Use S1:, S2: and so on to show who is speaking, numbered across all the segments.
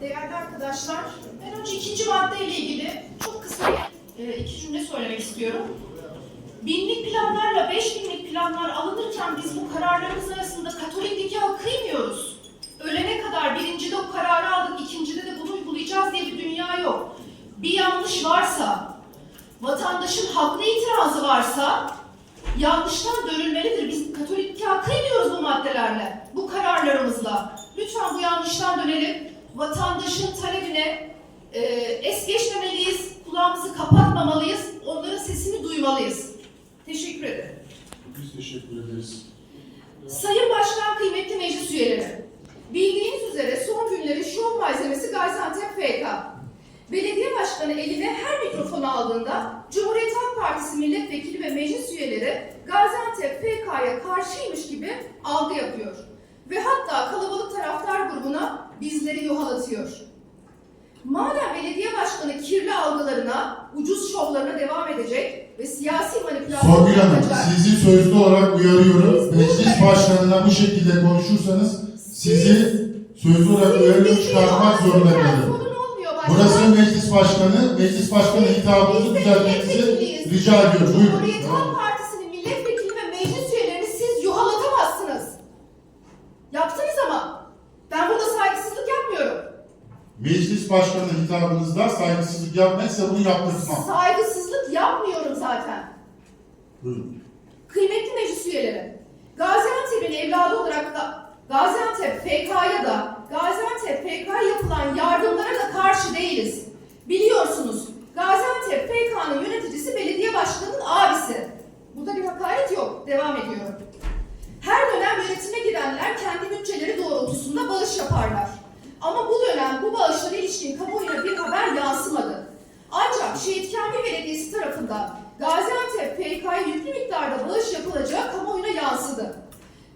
S1: Değerli arkadaşlar, ben önce ikinci maddeyle ilgili çok kısa e, iki cümle söylemek istiyorum. Binlik planlarla beş binlik planlar alınırken biz bu kararlarımız arasında Katolik nikahı kıymıyoruz. Ölene kadar birincide o kararı aldık, ikincide de bunu uygulayacağız diye bir dünya yok. Bir yanlış varsa, vatandaşın haklı itirazı varsa yanlıştan dönülmelidir. Biz Katolik nikahı kıymıyoruz bu maddelerle, bu kararlarımızla. Lütfen bu yanlıştan dönelim. Vatandaşın talebine e, es geçmemeliyiz, kulağımızı kapatmamalıyız, onların sesini duymalıyız. Teşekkür ederim.
S2: Biz teşekkür ederiz.
S1: Sayın Başkan, kıymetli meclis üyeleri. Bildiğiniz üzere son günleri şov malzemesi Gaziantep FK. Belediye başkanı eline her mikrofonu aldığında Cumhuriyet Halk Partisi milletvekili ve meclis üyeleri Gaziantep FK'ya karşıymış gibi algı yapıyor. Ve hatta kalabalık taraftar grubuna bizleri yuhalatıyor. Madem belediye başkanı kirli algılarına, ucuz şovlarına devam edecek ve siyasi manipülasyon
S2: Songül Hanım, sizi sözlü olarak uyarıyorum. Meclis başkanına bu şekilde konuşursanız sizi sözlü olarak uyarıyorum çıkartmak zorunda kalırım. Burası meclis başkanı, meclis başkanı hitabınızı düzeltmenizi rica ediyorum. Buyurun.
S1: Halk Partisi'nin milletvekili ve meclis üyelerini siz yuhalatamazsınız. Yaptınız ama. Ben burada saygısızlık yapmıyorum.
S2: Meclis başkanı hitabınızda saygısızlık yapmaysa bunu yaptırtmam.
S1: Saygısızlık yapmıyorum zaten.
S2: Buyurun.
S1: Kıymetli meclis üyeleri, Gaziantep'in evladı olarak da Gaziantep FK'ya da Gaziantep FK yapılan yardımlara da karşı değiliz. Biliyorsunuz Gaziantep FK'nın yöneticisi belediye başkanının abisi. Burada bir hakaret yok. Devam ediyorum. Her dönem yönetime girenler kendi bütçeleri doğrultusunda bağış yaparlar. Ama bu dönem bu bağışlara ilişkin kamuoyuna bir haber yansımadı. Ancak Şehit Kamil Belediyesi tarafından Gaziantep PK'ya yüklü miktarda bağış yapılacağı kamuoyuna yansıdı.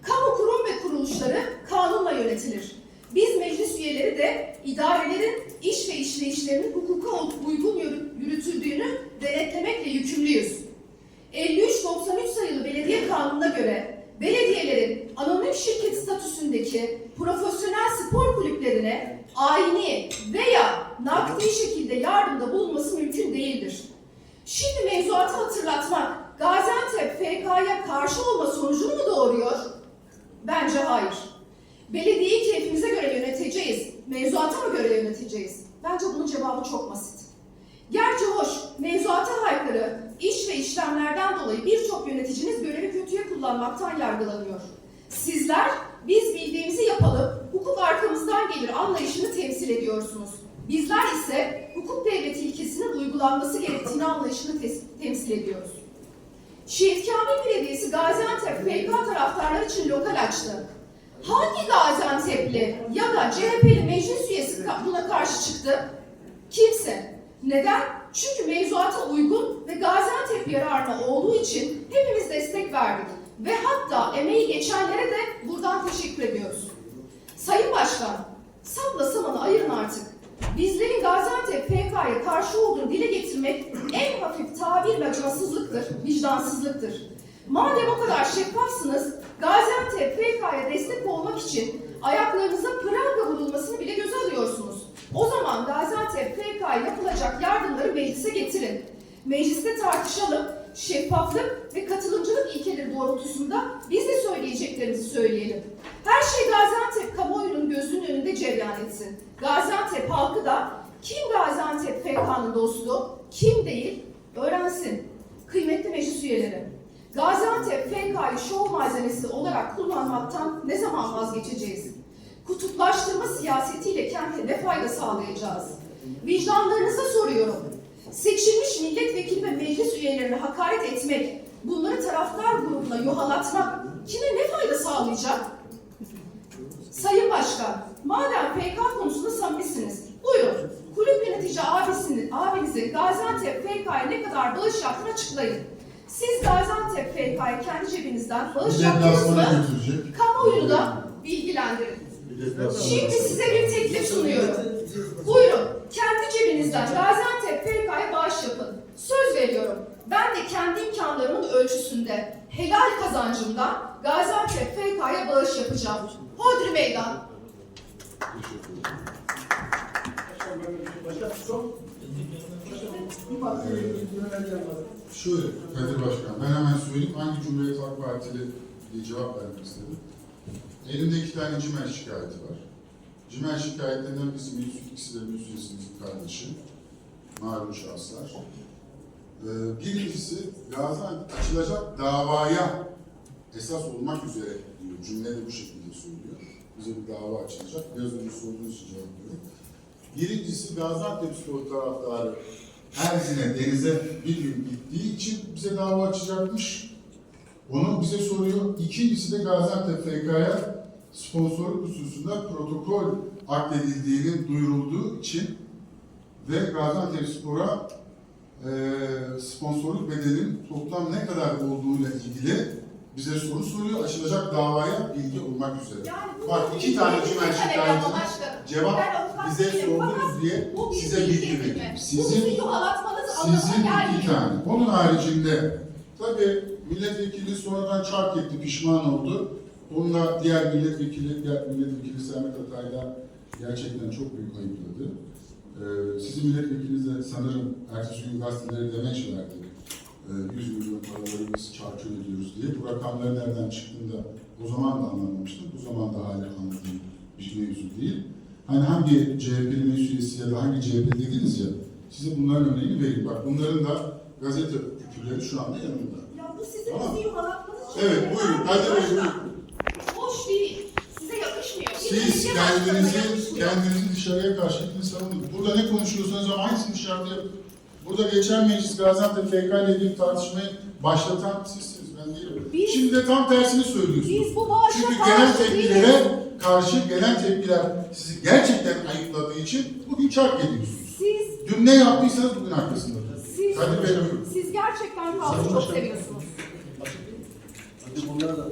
S1: Kamu kurum ve kuruluşları kanunla yönetilir. Biz meclis üyeleri de idarelerin iş ve işleyişlerinin hukuka uygun yürü- yürütüldüğünü denetlemekle yükümlüyüz. 53-93 sayılı belediye kanununa göre belediyelerin anonim şirket statüsündeki profesyonel spor kulüplerine ayni veya nakdi şekilde yardımda bulunması mümkün değildir. Şimdi mevzuatı hatırlatmak Gaziantep FK'ya karşı olma sonucunu mu doğuruyor? Bence hayır. Belediyeyi keyfimize göre yöneteceğiz, mevzuata mı göre yöneteceğiz? Bence bunun cevabı çok basit. Gerçi hoş, mevzuata aykırı iş ve işlemlerden dolayı birçok yöneticiniz görevi kötüye kullanmaktan yargılanıyor. Sizler, biz bildiğimizi yapalım, hukuk arkamızdan gelir anlayışını temsil ediyorsunuz. Bizler ise hukuk devleti ilkesinin uygulanması gerektiğini anlayışını temsil ediyoruz. Şehit Kamil Belediyesi Gaziantep FK taraftarlar için lokal açtı. Hangi Gaziantep'li ya da CHP'li meclis üyesi buna karşı çıktı? Kimse. Neden? Çünkü mevzuata uygun ve Gaziantep yararına olduğu için hepimiz destek verdik. Ve hatta emeği geçenlere de buradan teşekkür ediyoruz. Sayın Başkan, sapla samanı ayırın artık. Bizlerin Gaziantep PK'ya karşı olduğunu dile getirmek en hafif tabir ve acımasızlıktır, vicdansızlıktır. Madem o kadar şeffafsınız, Gaziantep PK'ya destek olmak için ayaklarınıza pranga vurulmasını bile göze alıyorsunuz. O zaman Gaziantep PK'ya yapılacak yardımları meclise getirin. Mecliste tartışalım, şeffaflık ve katılımcılık ilkeleri doğrultusunda biz de söyleyeceklerimizi söyleyelim. Her şey Gaziantep kamuoyunun gözünün önünde cereyan etsin. Gaziantep halkı da kim Gaziantep FK'nın dostu, kim değil öğrensin. Kıymetli meclis üyeleri, Gaziantep FK'yı şov malzemesi olarak kullanmaktan ne zaman vazgeçeceğiz? Kutuplaştırma siyasetiyle kente ne fayda sağlayacağız? Vicdanlarınıza soruyorum. Seçilmiş milletvekili ve meclis üyelerine hakaret etmek, bunları taraftar grubuna yuhalatmak kime ne fayda sağlayacak? Sayın Başkan, madem PK konusunda samimisiniz, buyurun kulüp yönetici abisinin, abinizin Gaziantep PK'ya ne kadar bağış yaptığını açıklayın. Siz Gaziantep PK'ya kendi cebinizden bağış yaptığınızda
S2: götürecek.
S1: kamuoyunu da bilgilendirin. Şimdi size bir teklif sunuyorum. Buyurun, kendi cebinizden Gaziantep PK'ya bağış yapın. Söz veriyorum, kendi imkanlarımın ölçüsünde, helal kazancımdan Gaziantep PK'ya bağış yapacağım. Hodri meydan.
S2: Şöyle Kadir Başkan, ben hemen söyleyeyim hangi Cumhuriyet Halk Partili diye cevap vermek istedim. Elimde iki tane CİMER şikayeti var. CİMER şikayetlerinden birisi Meclis, ikisi de üyesimizin kardeşi. Malum şahıslar. Ee, birincisi Gaziantep açılacak davaya esas olmak üzere diyor. Cümle bu şekilde söylüyor. Bize bir dava açılacak. Biraz önce sorduğunuz için cevap veriyorum. Birincisi Gaziantep spor taraftarı Erzin'e, denize bir gün gittiği için bize dava açacakmış. Onu bize soruyor. İkincisi de Gaziantep FK'ya sponsorluk hususunda protokol akledildiğinin duyurulduğu için ve Gaziantep Spor'a sponsorluk bedelinin toplam ne kadar olduğuyla ilgili bize soru soruyor. Açılacak davaya bilgi olmak üzere.
S1: Yani
S2: Bak iki tane
S1: başkanım.
S2: cevap bize sordunuz diye
S1: Bu
S2: size
S1: bilgi. Bu
S2: Sizin sizin iki tane. Onun haricinde tabii milletvekili sonradan çark etti, pişman oldu. Onunla diğer milletvekili, diğer milletvekili Sermet Atay da gerçekten çok büyük ayıpladı. Ee, sizin milletvekiliniz de sanırım ertesi gün gazetelere demeç verdi. Ee, 100 milyon paraları biz çarçur ediyoruz diye. Bu rakamların nereden çıktığını da o zaman da anlamamıştım. Bu zaman da hala anladığım bir mevzu değil. Hani hangi CHP'li meclis üyesi ya da hangi CHP dediniz ya, size bunların örneğini vereyim. Bak bunların da gazete küpürleri şu anda yanımda.
S1: Ya bu sizin
S2: Tamam.
S1: bizi yuhalatmanız
S2: Evet buyurun, hadi buyurun.
S1: Hoş değil. Size yakışmıyor. Bir
S2: Siz kendinizi, kendinizi dışarıya karşı etmeyi savunun. Burada ne konuşuyorsanız ama aynısını dışarıda yapın. Burada geçen meclis Gaziantep FK ile ilgili tartışmayı başlatan sizsiniz, ben değilim.
S1: Biz-
S2: Şimdi de tam tersini söylüyorsunuz.
S1: Biz bu bağışa
S2: Çünkü
S1: karşı
S2: gelen
S1: değiliz.
S2: tepkilere karşı gelen tepkiler sizi gerçekten ayıpladığı için bugün çark ediyorsunuz.
S1: Siz,
S2: Dün ne yaptıysanız bugün arkasındasınız.
S1: siz,
S2: Hadi buyurun.
S1: siz gerçekten halkı çok seviyorsunuz.
S3: Hadi bunlar da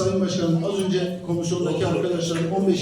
S3: Sayın Başkanım az önce komisyondaki arkadaşlarım 15